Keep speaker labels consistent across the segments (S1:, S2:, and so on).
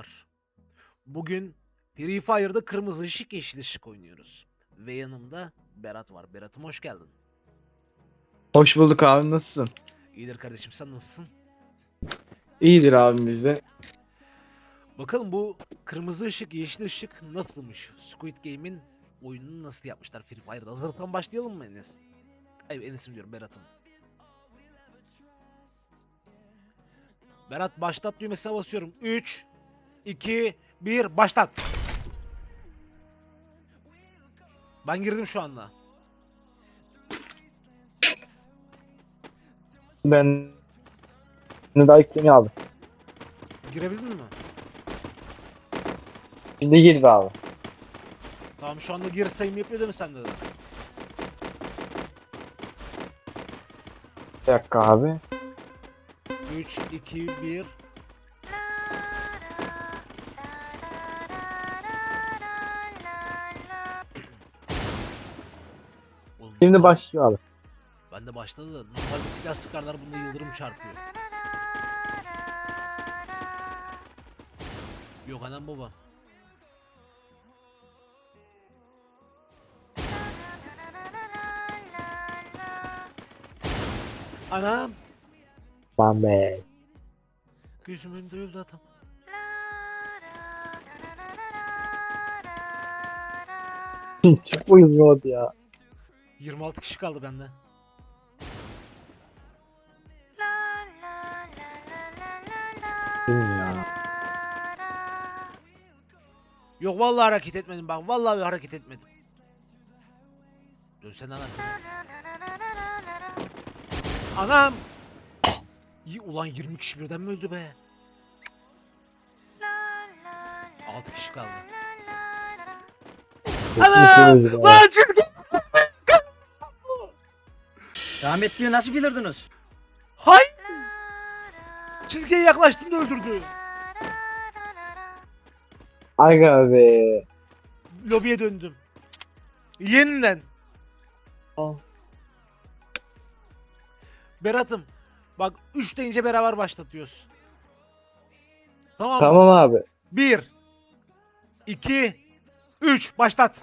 S1: arkadaşlar. Bugün Free Fire'da kırmızı ışık yeşil ışık oynuyoruz. Ve yanımda Berat var. Berat'ım hoş geldin.
S2: Hoş bulduk abi nasılsın?
S1: İyidir kardeşim sen nasılsın?
S2: İyidir abim bizde.
S1: Bakalım bu kırmızı ışık yeşil ışık nasılmış? Squid Game'in oyununu nasıl yapmışlar Free Fire'da? Hazırsan başlayalım mı Enes? Ay Enes'im diyorum Berat'ım. Berat başlat düğmesine basıyorum. 3 2 1 başlat. Ben girdim şu anda.
S2: Ben ne daha yeni abi.
S1: Girebildin mi?
S2: Şimdi girdi abi.
S1: Tamam şu anda gir sayım yapıyor değil mi sende de?
S2: Bir dakika abi.
S1: 3 2 1
S2: Şimdi başlıyor abi.
S1: Ben de başladı da normalde silah sıkarlar bunda yıldırım çarpıyor. Yok anam baba. Anam
S2: Lan be.
S1: gözümün öldü adam.
S2: Çok uyuz ya.
S1: 26 kişi kaldı bende.
S2: Kim ya?
S1: Yok vallahi hareket etmedim ben. Vallahi hareket etmedim. Dönsene anam. Anam! İyi ulan 20 kişi birden mi öldü be? 6 kişi kaldı.
S2: Çok
S1: Ana!
S2: uyuz oldu.
S1: Lan çizgi!
S3: Rahmetliyi nasıl bilirdiniz?
S1: Hay! Çizgiye yaklaştım da öldürdü.
S2: Aga be.
S1: Lobiye döndüm. Yeniden.
S2: Al.
S1: Berat'ım. Bak 3 deyince beraber başlatıyoruz. Tamam mı?
S2: Tamam abi.
S1: 1 2 3 başlat.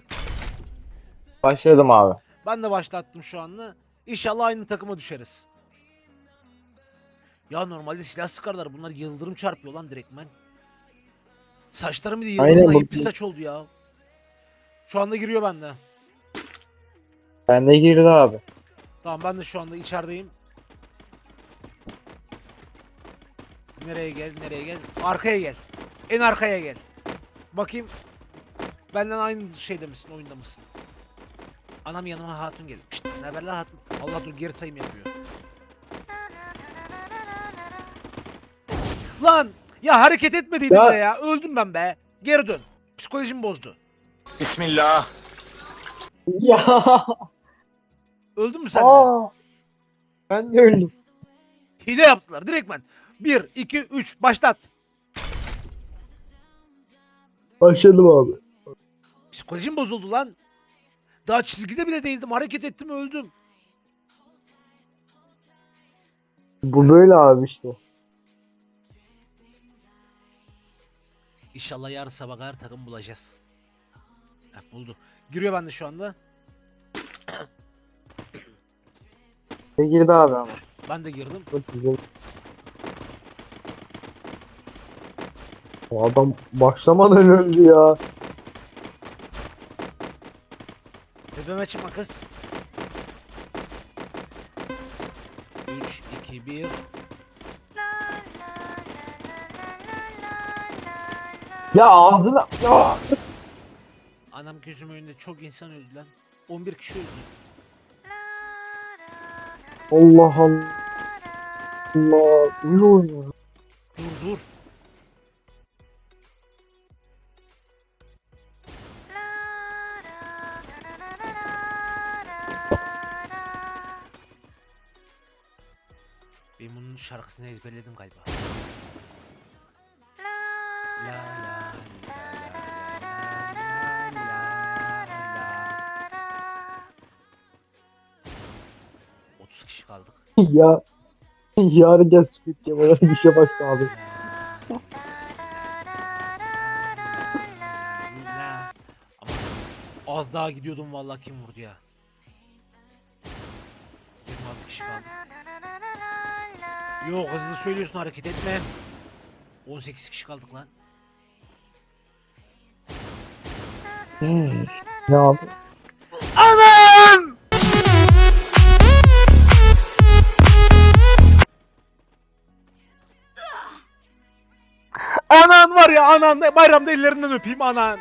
S2: Başladım abi.
S1: Ben de başlattım şu anda. İnşallah aynı takıma düşeriz. Ya normalde silah sıkarlar. Bunlar yıldırım çarpıyor lan direktmen. Saçlarım bir de yıldırımla
S2: bu-
S1: ipli saç oldu ya. Şu anda giriyor bende.
S2: Ben de girdi abi.
S1: Tamam ben de şu anda içerideyim. Nereye gel, nereye gel? Arkaya gel. En arkaya gel. Bakayım. Benden aynı şeyde misin, oyunda mısın? Anam yanıma hatun geldi. Şşt, ne haber lan hatun? Allah dur geri sayım yapıyor. Lan! Ya hareket etmediydin
S2: Ya-
S1: be ya. Öldüm ben be. Geri dön. Psikolojimi bozdu.
S4: Bismillah.
S2: Ya.
S1: Öldün mü sen de?
S2: Aa. Ben de öldüm.
S1: Hile yaptılar direktmen. 1, 2, 3 başlat.
S2: Başladım abi.
S1: Psikolojim bozuldu lan. Daha çizgide bile değildim. Hareket ettim öldüm.
S2: Bu böyle abi işte.
S1: İnşallah yarın sabah kadar takım bulacağız. Heh, buldu. Giriyor bende şu anda.
S2: Ne girdi abi ama.
S1: Ben de girdim.
S2: Çok güzel. O adam başlamadan öldü ya.
S1: Tepeme çıkma kız. 3, 2, 1.
S2: Ya ağzına. Ya.
S1: Anam gözüm önünde çok insan öldü lan. 11 kişi öldü.
S2: Allah Allah. Allah. Uyuyor
S1: Bunun şarkısını ezberledim galiba. Kişi kaldık.
S2: ya yarın gel Squid Game olarak işe başla abi.
S1: Az daha gidiyordum vallahi kim vurdu ya. Yok hızlı söylüyorsun hareket etme. 18 kişi kaldık lan.
S2: Hmm. Ne abi?
S1: Anam! Anan var ya anan bayramda ellerinden öpeyim anan.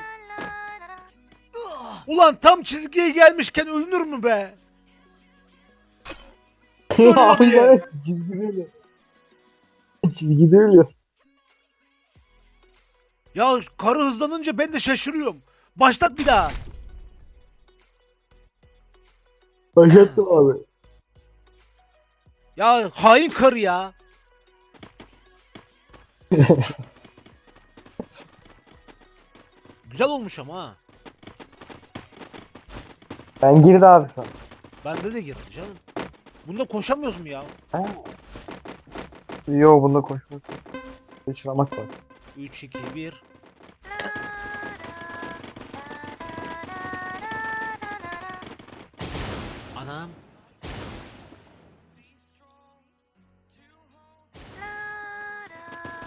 S1: Ulan tam çizgiye gelmişken ölünür mü be?
S2: Abi
S1: abi.
S2: ya ölüyor. Çizgide ölüyor.
S1: Ya karı hızlanınca ben de şaşırıyorum. Başlat bir daha.
S2: Başlattım abi.
S1: Ya hain karı ya. Güzel olmuş ama ha.
S2: Ben girdi abi şu an.
S1: Bende de girdi canım. Bunda koşamıyoruz mu ya?
S2: Ha. Yo bunda koşmak. Sıçramak var.
S1: 3 2 1 Anam.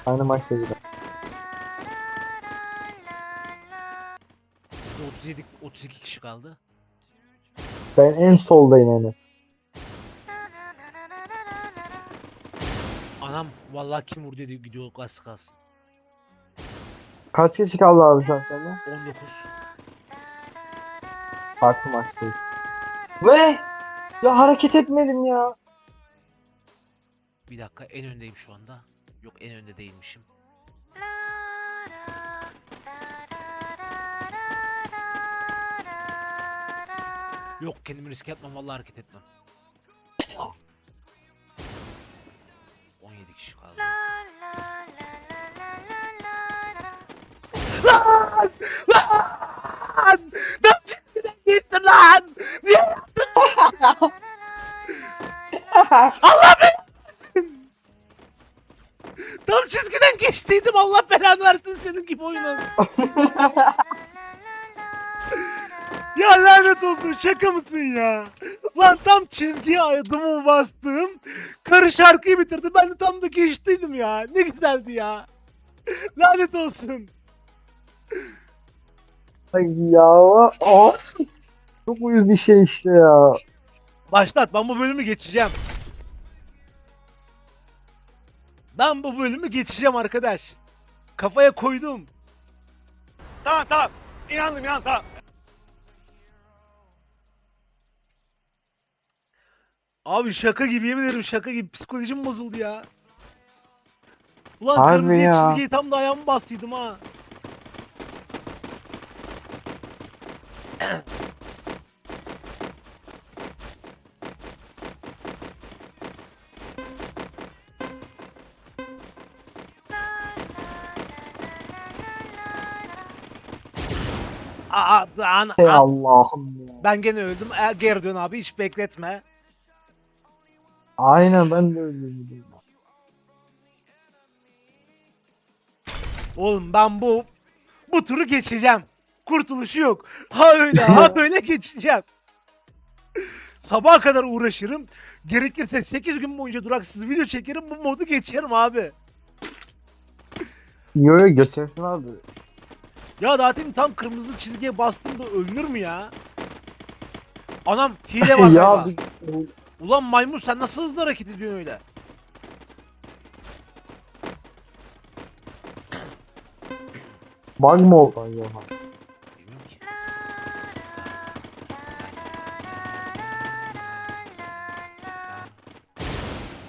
S2: Aynı maçta gibi.
S1: 37 32 kişi kaldı.
S2: Ben en soldayım Enes.
S1: Anam vallahi kim vurdu dedi gidiyor gaz kalsın.
S2: Kaç kişi kaldı abi şu an sende?
S1: 19.
S2: Farklı maçtayız. Ve ya hareket etmedim ya.
S1: Bir dakika en öndeyim şu anda. Yok en önde değilmişim. Yok kendimi riske atmam vallahi hareket etmem. 17 kişi kaldı. Lan! Lan! Ben çizgiden geçtim lan! Niye yaptın? Allah belanı Tam çizgiden geçtiydim Allah belanı versin senin gibi oyunun. ya lanet olsun şaka mısın ya? Lan tam çizgiye adımı bastım. Karı şarkıyı bitirdi. Ben de tam da geçtiydim ya. Ne güzeldi ya. Lanet olsun.
S2: Ay ya. Aa. Çok uyuz bir şey işte ya.
S1: Başlat ben bu bölümü geçeceğim. Ben bu bölümü geçeceğim arkadaş. Kafaya koydum.
S4: Tamam tamam. İnandım inandım tamam.
S1: Abi şaka gibi yemin ederim şaka gibi psikolojim bozuldu ya. Ulan
S2: Harbi
S1: kırmızıya
S2: ya.
S1: çizgiyi tam da ayağımı bastıydım ha. Aa, an,
S2: Ey
S1: an-
S2: Allah'ım ya.
S1: ben gene öldüm. E, geri dön abi hiç bekletme.
S2: Aynen ben de öyle dedim.
S1: Oğlum ben bu bu turu geçeceğim. Kurtuluşu yok. Ha öyle ha böyle geçeceğim. Sabaha kadar uğraşırım. Gerekirse 8 gün boyunca duraksız video çekerim. Bu modu geçerim abi.
S2: Yo yo geçersin abi.
S1: Ya zaten tam kırmızı çizgiye bastım da ölünür mü ya? Anam hile var
S2: ya
S1: galiba. Ulan maymun sen nasıl hızlı hareket ediyorsun öyle?
S2: bug mı oldu acaba?
S1: Bilmiyorum ki.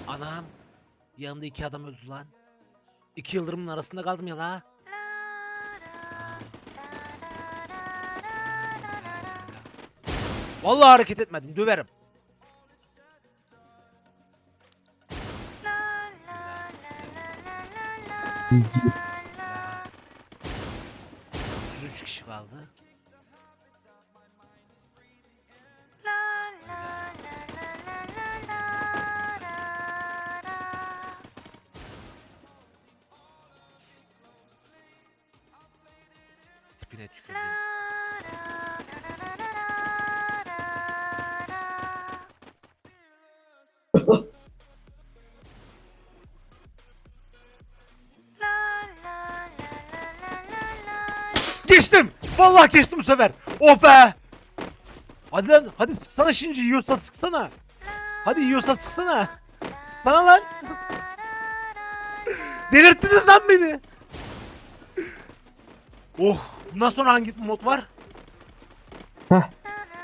S1: Anam. Yanımda iki adam öldü lan. İki yıldırımın arasında kaldım ya la. Vallahi hareket etmedim döverim. 嗯 Vallahi geçtim bu sefer. Oh be. Hadi lan hadi sıksana şimdi yiyorsa sıksana. Hadi yiyorsa sıksana. Sıksana lan. Delirttiniz lan beni. Oh. Bundan sonra hangi mod var?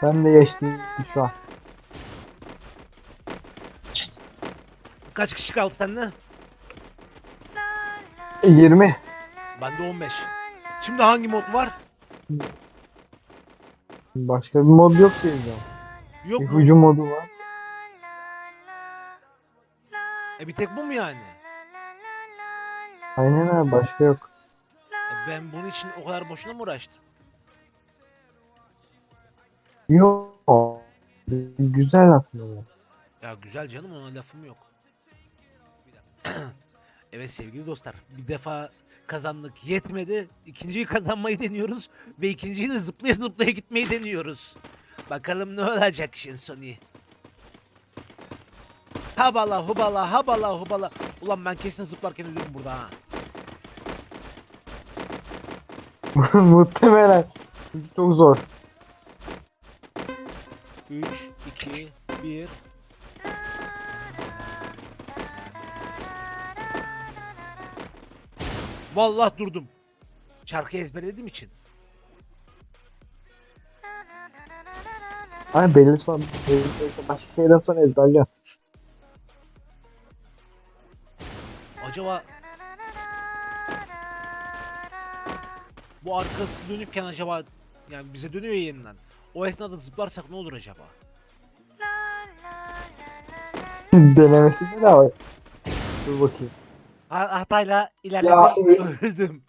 S2: Ben de geçtim şu an.
S1: Kaç kişi kaldı sende?
S2: 20.
S1: Bende 15. Şimdi hangi mod var?
S2: Başka bir mod yok diyeceğim.
S1: Yok
S2: Bir
S1: mu?
S2: hücum modu var.
S1: E bir tek bu mu yani?
S2: Aynen abi başka yok.
S1: E ben bunun için o kadar boşuna mı uğraştım?
S2: Yok. Güzel aslında. bu.
S1: Ya güzel canım ona lafım yok. Evet sevgili dostlar bir defa kazandık yetmedi. İkinciyi kazanmayı deniyoruz ve ikinciyi de zıplaya zıplaya gitmeyi deniyoruz. Bakalım ne olacak işin sonu. Habala hubala habala hubala. Ulan ben kesin zıplarken ölürüm burada ha.
S2: Muhtemelen. Çok zor.
S1: 3, 2, 1. Vallahi durdum. Şarkıyı ezberlediğim için.
S2: Ay belli son. Belli son. Başka şeyden sonra ezberliyorum.
S1: Acaba bu arkası dönükken acaba yani bize dönüyor ya yeniden. O esnada zıplarsak ne olur acaba?
S2: Denemesi de var. Dur bakayım.
S1: Ha- hatayla
S2: Ya,
S1: ilerledim öldüm.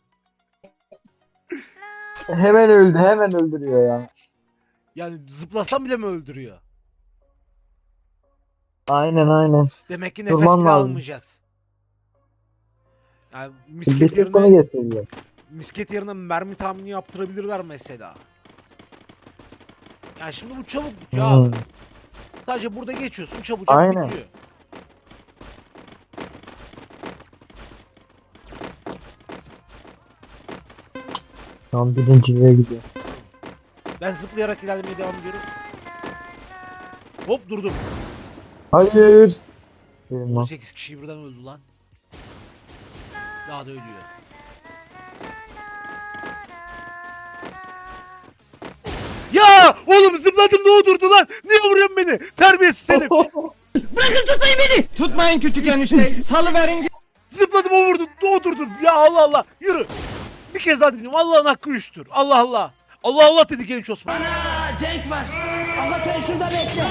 S2: Hemen öldü. Hemen öldürüyor ya.
S1: Yani zıplasam bile mi öldürüyor?
S2: Aynen aynen.
S1: Demek ki nefes
S2: Durman
S1: bile
S2: lazım.
S1: almayacağız. Yani misket yerine,
S2: getiriyor.
S1: misket yerine mermi tahmini yaptırabilirler mesela. Yani şimdi bu çabuk ya.
S2: Hmm.
S1: Sadece burada geçiyorsun çabucak
S2: Aynen.
S1: bitiyor.
S2: An birinciliğe gidiyor.
S1: Ben zıplayarak ilerlemeye devam ediyorum. Hop durdum.
S2: Hayır. Benim lan.
S1: 18 kişi birden öldü lan. Daha da ölüyor. Ya oğlum zıpladım ne olurdu lan? Niye vuruyorsun beni? Terbiyesiz herif.
S3: Tutmayın küçük enişteyi. Salıverin
S1: Zıpladım o vurdu. Doğdurdum. Ya Allah Allah. Yürü. Bir kez daha dinliyorum. Allah'ın hakkı üçtür. Allah Allah. Allah Allah dedi genç Osman.
S3: Cenk var. Ama sen şurada bekle.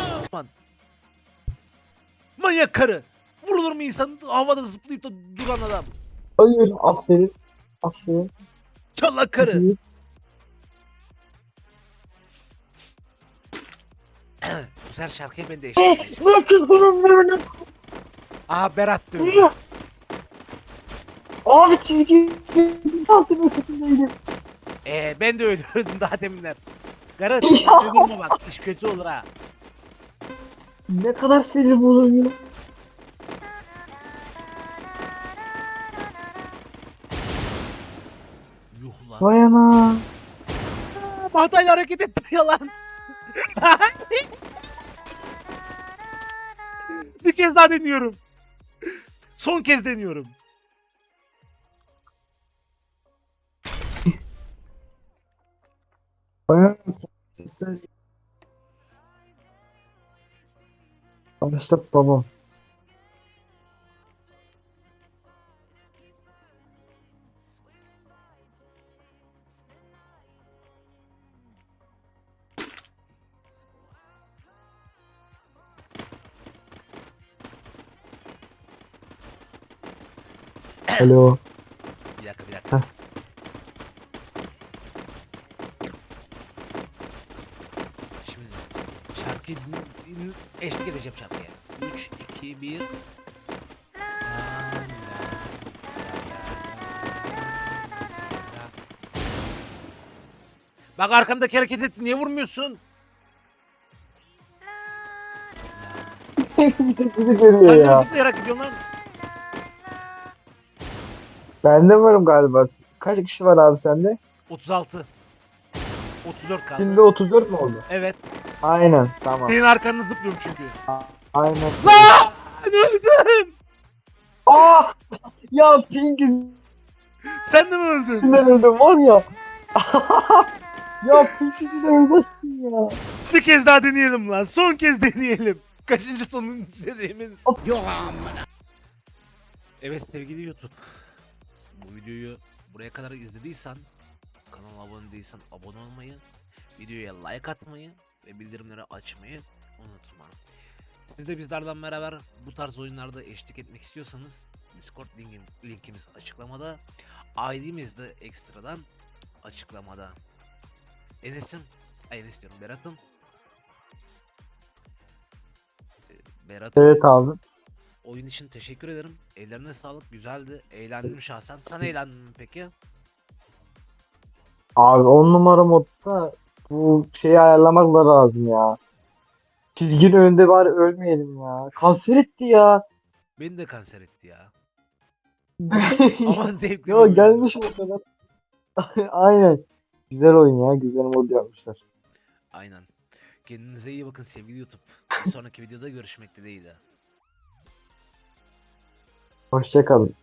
S1: Manyak karı. Vurulur mu insan havada zıplayıp da duran adam?
S2: Hayır. Aferin. Aferin.
S1: Çallak karı. Sefer şarkıyı ben değiştireceğim.
S2: Ne çizginin böyle?
S1: Aha Berat dövdü.
S2: Abi çizgi bir santim ötesindeydi.
S1: Ee, ben de öyle öldüm daha deminler. Garı öldürme bak iş kötü olur ha.
S2: Ne kadar sinir bozucu.
S1: Yuh lan.
S2: Vay ana.
S1: Hatayla hareket etmiyor lan. Bir kez daha deniyorum. Son kez deniyorum. I'm step baba. Hello. 2, 1. Bak arkamdaki hareket etti niye vurmuyorsun?
S2: bir bizi görüyor ya.
S1: zıplayarak gidiyorsun lan.
S2: Ben de varım galiba. Kaç kişi var abi sende?
S1: 36. 34 kaldı.
S2: Şimdi 34 mu oldu?
S1: Evet.
S2: Aynen tamam.
S1: Senin arkanı zıplıyorum çünkü.
S2: Aynen.
S1: Lan! Öldüm!
S2: Aa! Ya yüzünden
S1: Sen de mi öldün?
S2: öldüm var ya. ya pink yüzünden ölmezsin ya.
S1: Bir kez daha deneyelim lan. Son kez deneyelim. Kaçıncı sonun serimiz?
S3: Yok amına.
S1: Evet sevgili YouTube. Bu videoyu buraya kadar izlediysen kanala abone değilsen abone olmayı, videoya like atmayı ve bildirimleri açmayı unutma. Siz de bizlerden beraber bu tarz oyunlarda eşlik etmek istiyorsanız Discord linkin, linkimiz açıklamada. ID'miz de ekstradan açıklamada. Enes'im, ay Enes diyorum Berat'ım. Ee, Berat'ım
S2: Evet abi.
S1: oyun için teşekkür ederim. Ellerine sağlık, güzeldi. Eğlendim şahsen. Sen eğlendin mi peki?
S2: Abi 10 numara modda bu şeyi ayarlamakla lazım ya. Çizginin önünde bari ölmeyelim ya. Kanser etti ya.
S1: Beni de kanser etti ya. Ama zevkli
S2: Yo gelmiş o kadar. Aynen. Güzel oyun ya. Güzel mod yapmışlar.
S1: Aynen. Kendinize iyi bakın sevgili YouTube. Bir sonraki videoda görüşmek dileğiyle.
S2: Hoşçakalın.